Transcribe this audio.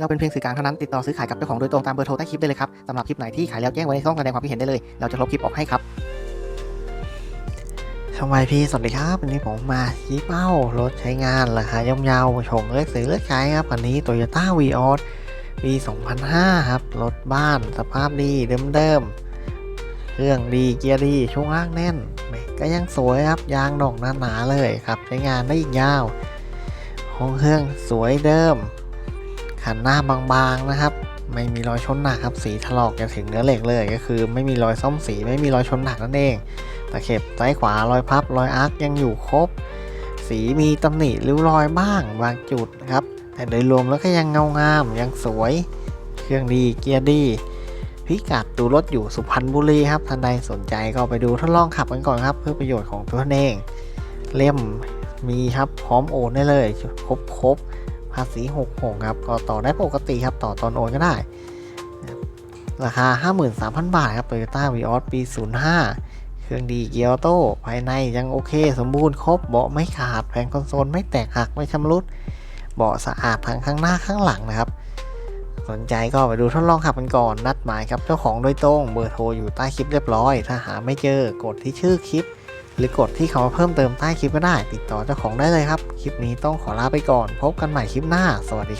เราเป็นเพียงสื่อกลางเท่านั้นติดต่อซื้อขายกับเจ้าของโดยตรงตามเบอร์โทรใต้คลิปได้เลยครับสำหรับคลิปไหนที่ขายแล้วแจ้งไว้ในช่องแสดงความคิดเห็นได้เลย เราจะลบคลิปออกให้ครับสวัสดีพี่สวัสดีครับวันนี้ผมมาชี้เป้ารถใช้งานราคาย่อมเยาวชมเลือกซื้อเลือกใช้ครับคันนี้ Toyota v ีออสปี2005 ครับรถบ้านสภาพดีเดิมๆเครื่องดีเกียร์ดีช่วงล่างแน่นก็ยังสวยครับยางดอกหนาๆเลยครับ ใช้งานได้อีกยาวห้องเครื่องสวยเดิมันหน้าบางๆนะครับ ไม่มีรอยชนหนักครับ สีถลอกจะถึงเนื้อเหล็กเลยก็คือ ไม่มีรอยซ่อมสีไม่มีรอยชนหนักนั่นเองตะเข็บซ้ายขวารอยพับรอยอาร์คยังอยู่ครบ สีมีตำหนิริ้วรอยบ้างบางจุดนะครับ แต่โดยรวมแล้วก็ยังเงางามยังสวย เครื่องดีเกียร์ดีพิกัดดูรถอยู่สุพรรณบุรีครับท่านใดสนใจก็ไปดูทดลองขับกันก่อนครับ เพื่อประโยชน์ของตัวเอง เล่มมีครับพร้อมโอนได้เลย ครบครบ ภาษี6 6ครับก็ต่อได้ปกติครับต่อตอนโอนก็ได้นะครับราคา 53,000 บาทครับ Toyota v ีออสปี 05 เครื่องดีเกียร์โต้ภายในยังโอเค สมบูรณ์ครบเบาะไม่ขาดแผงคอนโซลไม่แตกหักไม่ชำรุดเบาะสะอาดทั้งข้างหน้าข้างหลังนะครับ สนใจก็ไปดูทดลองขับกันก่อนนัดหมายกับเจ้าของโดยตรงเบอร์โทรอยู่ใต้คลิปเรียบร้อย ถ้าหาไม่เจอกดที่ชื่อคลิป หรือกดที่คำว่าเพิ่มเติมใต้คลิปก็ได้ ติดต่อเจ้าของได้เลยครับ คลิปนี้ต้องขอลาไปก่อน พบกันใหม่คลิปหน้า สวัสดีครับ